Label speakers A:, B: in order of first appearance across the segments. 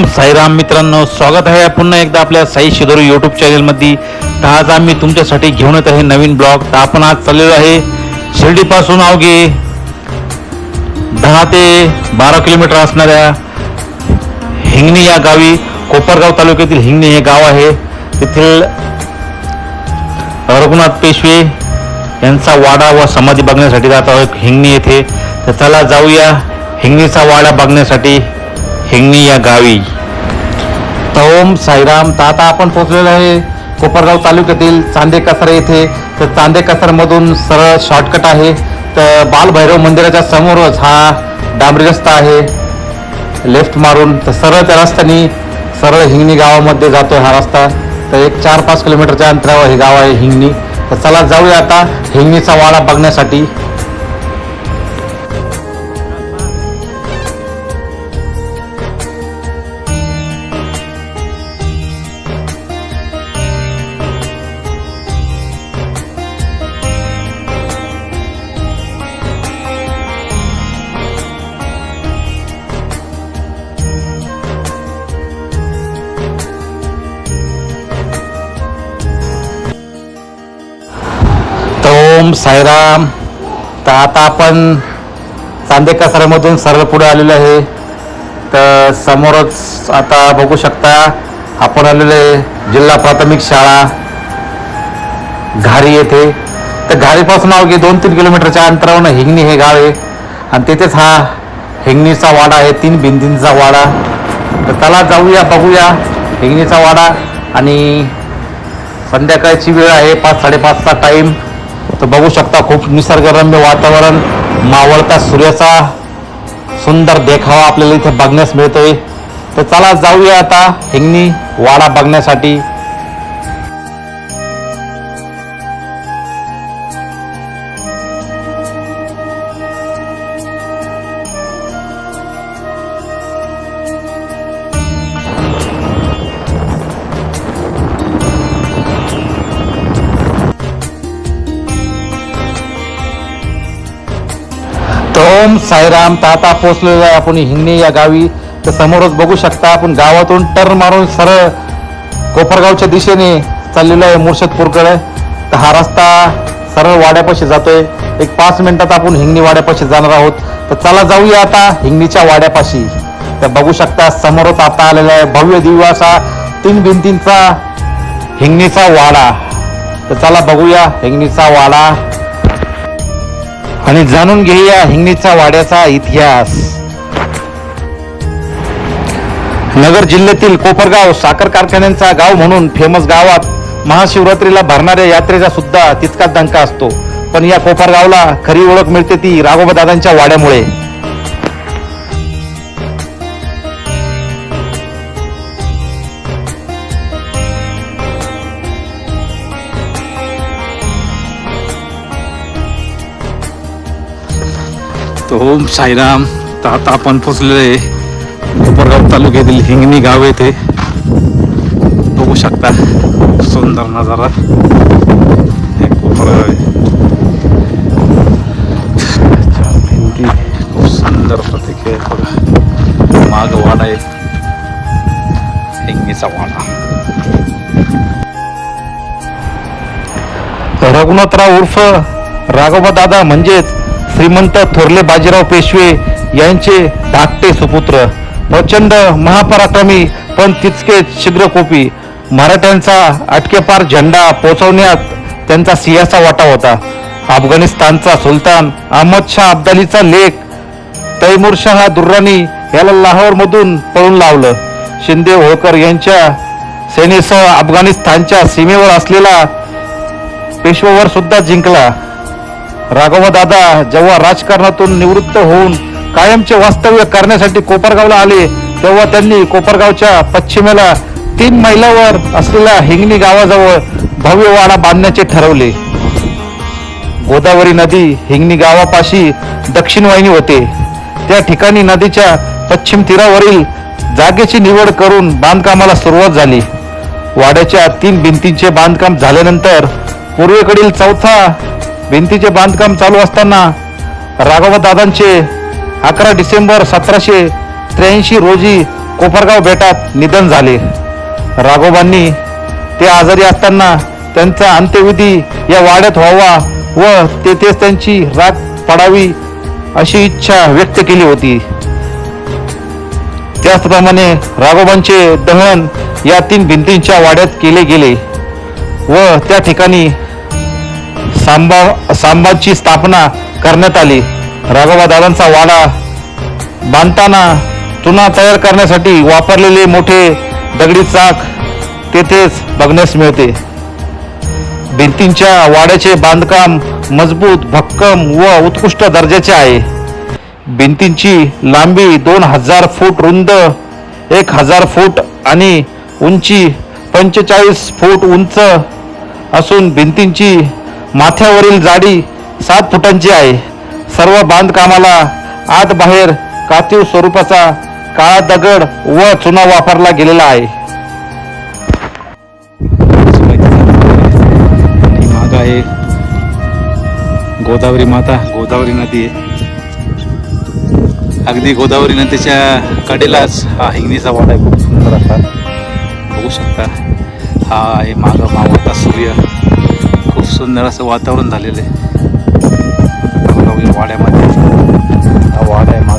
A: ओम साईराम मित्रांनो स्वागत आहे पुन्हा एकदा आपल्या साई शिदोरी यूट्यूब चॅनलमध्ये तर आज आम्ही तुमच्यासाठी घेऊन येत आहे नवीन ब्लॉग. तर आपण आज चाललेलो आहे शिर्डीपासून अवघे दहा ते बारा किलोमीटर असणाऱ्या हिंगणी या गावी कोपरगाव तालुक्यातील हिंगणी हे गाव आहे. तेथील रघुनाथ पेशवे यांचा वाडा व समाधी बघण्यासाठी जात आहोत हिंगणी येथे. तर चला जाऊया हिंगणीचा वाडा बघण्यासाठी. हिंगणी या गावी. तहोम ओम साईराम तर आता आपण पोहोचलेलो आहे कोपरगाव तालुक्यातील चांदे कसर येथे तर चांदे कसरमधून सरळ शॉर्टकट आहे. तर बालभैरव मंदिराच्या समोरच हा डांबरी रस्ता आहे. लेफ्ट मारून तर सरळ त्या रस्त्याने सरळ हिंगणी गावामध्ये जातो हा रस्ता. तर एक चार पाच किलोमीटरच्या अंतरावर हे गाव आहे हिंगणी. तर चला जाऊया आता हिंगणीचा वाडा बघण्यासाठी. ओम साईराम. तर आता आपण चांदे कसाऱ्यामधून सरळ पुढे आलेलो आहे. तर समोरच आता बघू शकता आपण आलेलो आहे जिल्हा प्राथमिक शाळा घारी येथे. तर घारीपासून अवघे दोन तीन किलोमीटरच्या अंतरावरून हिंगणी हे गाव आहे. आणि तिथेच हा हिंगणीचा वाडा आहे तीन बिंदींचा वाडा. तर त्याला जाऊया बघूया हिंगणीचा वाडा. आणि संध्याकाळची वेळ आहे पाच साडेपाचचा टाईम तर बघू शकता खूप निसर्गरम्य वातावरण मावळता सूर्याचा सुंदर देखावा आपल्याला इथे बघण्यास मिळतोय. तर चला जाऊया आता हिंगणी वाडा बघण्यासाठी. साईराम तर आता आहे. आपण हिंगणे या गावी तर समोरच बघू शकता आपण गावातून टर्न मारून सरळ कोपरगावच्या दिशेने चाललेलो आहे मुर्शदपूरकडे. तर हा रस्ता सरळ वाड्यापाशी जातोय. एक पाच मिनिटात आपण हिंगणी वाड्यापाशी जाणार आहोत. तर चला जाऊया आता हिंगणीच्या वाड्यापाशी. तर बघू शकता समोरच आता आलेला आहे भव्य दिव्य असा तीन भिंतींचा हिंगणीचा वाडा. तर चला बघूया हिंगणीचा वाडा. आणि जाणून घेऊया हिंगणीचा वाड्याचा इतिहास. नगर जिल्ह्यातील कोपरगाव साखर कारखान्यांचा गाव म्हणून फेमस गावात महाशिवरात्रीला भरणाऱ्या यात्रेचा सुद्धा तितकाच दंका असतो. पण या कोपरगावला खरी ओळख मिळते ती राघोबा दादांच्या वाड्यामुळे. तो ओम साईराम. तर आता आपण पोचलेलो आहे कोपरगाव तालुक्यातील हिंगणी गाव येथे. बघू शकता खूप सुंदर नजारा. हे कोपरगाव आहे. खूप सुंदर प्रतीक आहे. बघा. माग वाडा आहे. हिंगणीचा वाडा. रघुनाथराव उर्फ राघोबा दादा म्हणजेच श्रीमंत थोरले बाजीराव पेशवे यांचे धाकटे सुपुत्र प्रचंड महापराक्रमी पण तितकेच शीघ्रकोपी मराठ्यांचा अटकेपार झेंडा पोचवण्यात त्यांचा सिंहाचा वाटा होता. अफगाणिस्तानचा सुलतान अहमद शाह अब्दालीचा लेख तैमूर शाह दुर्राणी याला लाहोरमधून पळून लावलं. शिंदे होळकर यांच्या सेनेसह अफगाणिस्तानच्या सीमेवर असलेला पेशवावर सुद्धा जिंकला. राघवदादा जेव्हा राजकारणातून निवृत्त होऊन कायमचे वास्तव्य करण्यासाठी कोपरगावला आले तेव्हा त्यांनी कोपरगावच्या पश्चिमेला तीन मैलावर असलेल्या हिंगणी गावाजवळ भव्य वाडा बांधण्याचे ठरवले. गोदावरी नदी हिंगणी गावापाशी दक्षिण वाहिनी होते. त्या ठिकाणी नदीच्या पश्चिम तीरावरील जागेची निवड करून बांधकामाला सुरुवात झाली. वाड्याच्या तीन भिंतींचे बांधकाम झाल्यानंतर पूर्वेकडील चौथा भिंतीचे बांधकाम चालू असताना राघव दादांचे अकरा डिसेंबर सतराशे त्र्याऐंशी रोजी कोपरगाव बेटात निधन झाले. राघोबांनी ते आजारी असताना त्यांचा अंत्यविधी या वाड्यात व्हावा व तेथेच त्यांची राख पडावी अशी इच्छा व्यक्त केली होती. त्याचप्रमाणे राघोबांचे दहन या तीन भिंतींच्या वाड्यात केले गेले व त्या ठिकाणी सांबा सांबाची स्थापना करण्यात आली. राघोबा दादांचा वाडा बांधताना चुना तयार करण्यासाठी वापरलेले मोठे दगडी चाक तेथेच बघण्यास मिळते. भिंतींच्या वाड्याचे बांधकाम मजबूत भक्कम व उत्कृष्ट दर्जाचे आहे. भिंतींची लांबी दोन हजार फूट रुंद एक हजार फूट आणि उंची पंचेचाळीस फूट उंच असून भिंतींची माथ्यावरील जाडी सात फुटांची आहे. सर्व बांधकामाला आत बाहेर कातीव स्वरूपाचा काळा दगड व चुना वापरला गेलेला आहे.
B: माग आहे गोदावरी माता गोदावरी नदी आहे. अगदी गोदावरी नदीच्या कडेलाच हा हिंगणीचा वाडा आहे. खूप सुंदर असा. बघू शकता हा आहे माग मावळता सूर्य. सुंदर असं वातावरण झालेलं आहे. वाड्यामध्ये. हा वाडा आहे माग.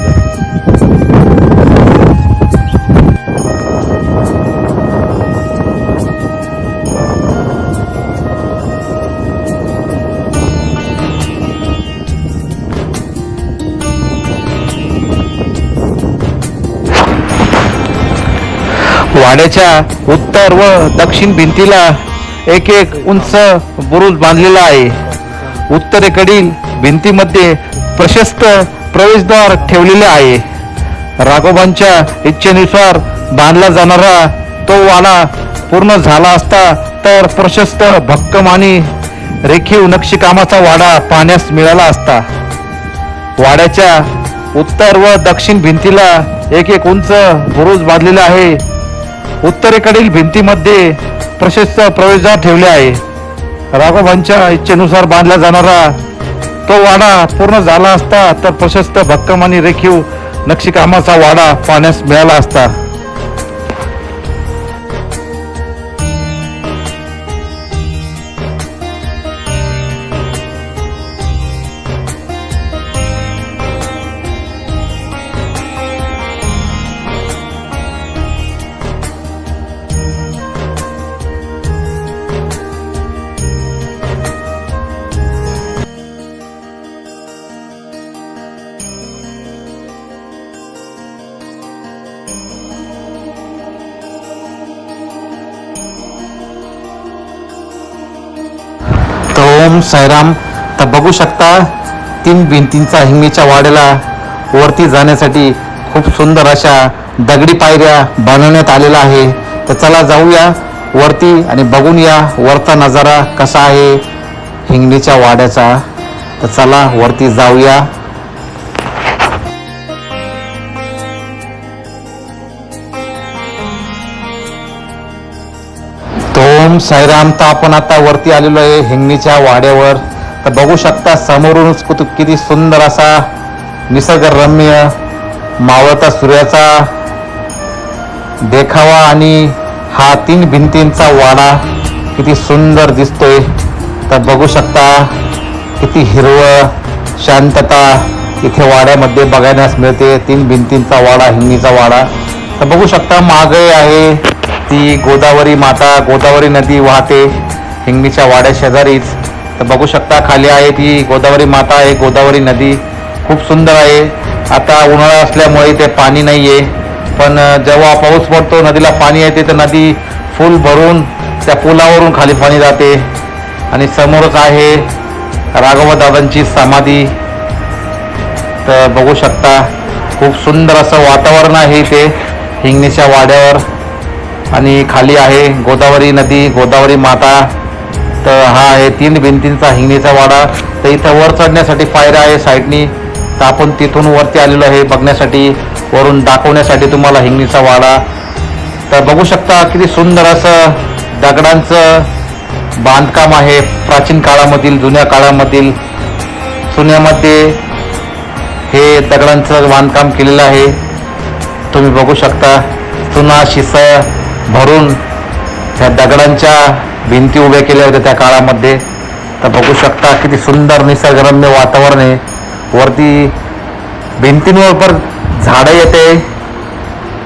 A: वाड्याच्या उत्तर व दक्षिण भिंतीला एक एक उंच बुरुज बांधलेला आहे. उत्तरेकडील भिंतीमध्ये प्रशस्त प्रवेशद्वार ठेवलेले आहे. राघोबांच्या इच्छेनुसार बांधला जाणारा तो वाडा पूर्ण झाला असता तर प्रशस्त भक्कम आणि रेखीव नक्षीकामाचा वाडा पाहण्यास मिळाला असता. वाड्याच्या उत्तर व दक्षिण भिंतीला एक एक उंच बुरुज बांधलेला आहे. उत्तरेकडील भिंतीमध्ये प्रशस्त प्रवेशद्वार ठेवले आहे. राघोबांच्या इच्छेनुसार बांधला जाणारा तो वाडा पूर्ण झाला असता तर प्रशस्त भक्कम आणि रेखीव नक्षीकामाचा वाडा पाहण्यास मिळाला असता. ओम साईराम तर बघू शकता तीन भिंतींचा हिंगेच्या वाड्याला वरती जाण्यासाठी खूप सुंदर अशा दगडी पायऱ्या बनवण्यात आलेल्या आहे. तर चला जाऊया वरती आणि बघून या वरचा नजारा कसा आहे हिंगणीच्या वाड्याचा. तर चला वरती जाऊया. साईराम तर आपण आता वरती आलेलो आहे हिंगणीच्या वाड्यावर. तर बघू शकता समोरूनच किती सुंदर असा निसर्गरम्य मावळता सूर्याचा देखावा आणि हा तीन भिंतींचा वाडा किती सुंदर दिसतोय. तर बघू शकता किती हिरवं शांतता इथे वाड्यामध्ये बघायला मिळते. तीन भिंतींचा वाडा हिंगणीचा वाडा. तर बघू शकता मागे आहे. ती गोदावरी माता गोदावरी नदी वाहते हिंगणीच्या वाड्या शेजारीच. तर बघू शकता खाली आहे ती गोदावरी माता आहे गोदावरी नदी. खूप सुंदर आहे. आता उन्हाळा असल्यामुळे ते पाणी नाही आहे पण जेव्हा पाऊस पडतो नदीला पाणी येते तर नदी फुल भरून त्या पुलावरून खाली पाणी जाते. आणि समोरच आहे राघवदादांची समाधी. तर बघू शकता खूप सुंदर असं वातावरण आहे इथे हिंगणीच्या वाड्यावर. आणि खाली आहे गोदावरी नदी गोदावरी माता. तर हा आहे तीन भिंतींचा हिंगणीचा वाडा. तर इथं वर चढण्यासाठी पायऱ्या आहे साईडनी. तर आपण तिथून वरती आलेलो आहे बघण्यासाठी. वरून दाखवण्यासाठी तुम्हाला हिंगणीचा वाडा. तर बघू शकता किती सुंदर असं दगडांचं बांधकाम आहे प्राचीन काळामधील जुन्या काळामधील. सुन्यामध्ये हे दगडांचं बांधकाम केलेलं आहे. तुम्ही बघू शकता. चुना शिस भरून त्या दगडांच्या भिंती उभ्या केल्या होत्या त्या काळामध्ये. तर बघू शकता किती सुंदर निसर्गरम्य वातावरण आहे. वरती भिंतींवर पण झाडं येते.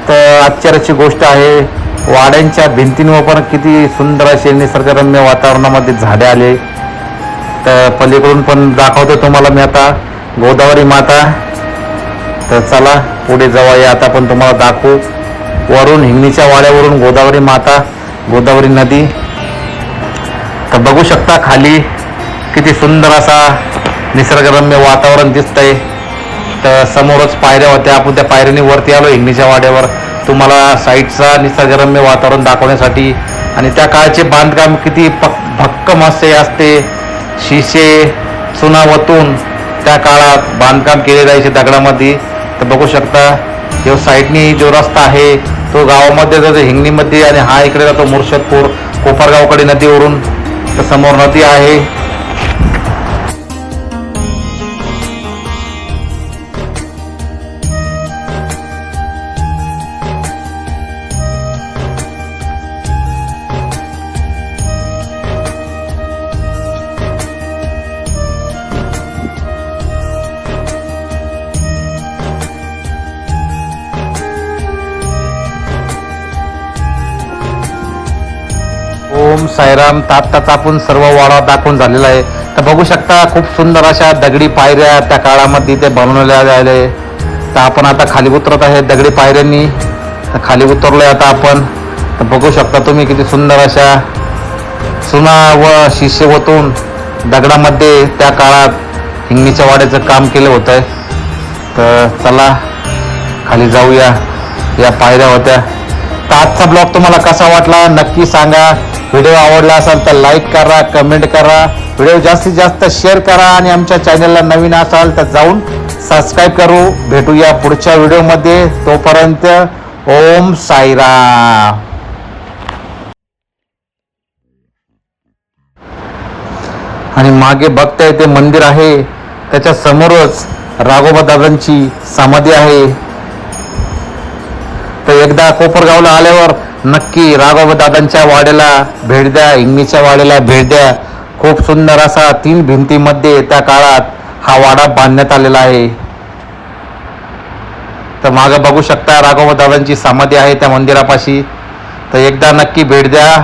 A: तर आश्चर्याची गोष्ट आहे वाड्यांच्या भिंतींवर पण किती सुंदर असे निसर्गरम्य वातावरणामध्ये झाडे आले. तर पलीकडून पण दाखवतो तुम्हाला मी आता गोदावरी माता. तर चला पुढे जाऊया. आता पण तुम्हाला दाखवू. वरून हिंगणीच्या वाड्यावरून गोदावरी माता गोदावरी नदी. तर बघू शकता खाली किती सुंदर असा निसर्गरम्य वातावरण दिसतंय. तर समोरच पायऱ्या होत्या. आपण त्या पायऱ्याने वरती आलो हिंगणीच्या वाड्यावर. तुम्हाला साईडचा निसर्गरम्य वातावरण दाखवण्यासाठी. आणि त्या काळचे बांधकाम किती पक भक्कम असे असते. शिशे चुनावतून त्या काळात बांधकाम केले जायचे दगडामध्ये. तर बघू शकता जो साईडनी जो रस्ता आहे तो गावामध्ये जातो हिंगणीमध्ये आणि हा इकडे जातो मुर्शदपूर कोपरगावकडे नदीवरून. तर समोर नदी आहे. ओम साईराम तात्ताच आपण सर्व वाडा दाखवून झालेला आहे. तर बघू शकता खूप सुंदर अशा दगडी पायऱ्या त्या काळामध्ये ते बनवलेल्या जायला. तर आपण आता खाली उतरत आहे दगडी पायऱ्यांनी. तर खाली उतरलोय आता आपण. तर बघू शकता तुम्ही किती सुंदर अशा चुना व शिष्य ओतून दगडामध्ये त्या काळात हिंगणीच्या वाड्याचं काम केलं होतं तर चला खाली जाऊया या पायऱ्या होत्या. तर आजचा ब्लॉग तुम्हाला कसा वाटला नक्की सांगा. व्हिडिओ आवडला असाल तर लाईक करा कमेंट करा. व्हिडिओ जास्तीत जास्त शेअर करा आणि आमच्या चॅनलला नवीन असाल तर जाऊन सबस्क्राईब करू. भेटूया पुढच्या व्हिडिओमध्ये तोपर्यंत ओम साईराम. आणि मागे बघताय ते मंदिर आहे. त्याच्या समोरच राघोबा दादांची समाधी आहे. तर एकदा कोपरगावला आल्यावर नक्की राघव दादांच्या वाड्याला भेट द्या इंगणीच्या वाड्याला भेट द्या. खूप सुंदर असा तीन भिंतीमध्ये त्या काळात हा वाडा बांधण्यात आलेला आहे. तर मागं बघू शकता राघव दादांची समाधी आहे त्या मंदिरापाशी. तर एकदा नक्की भेट द्या.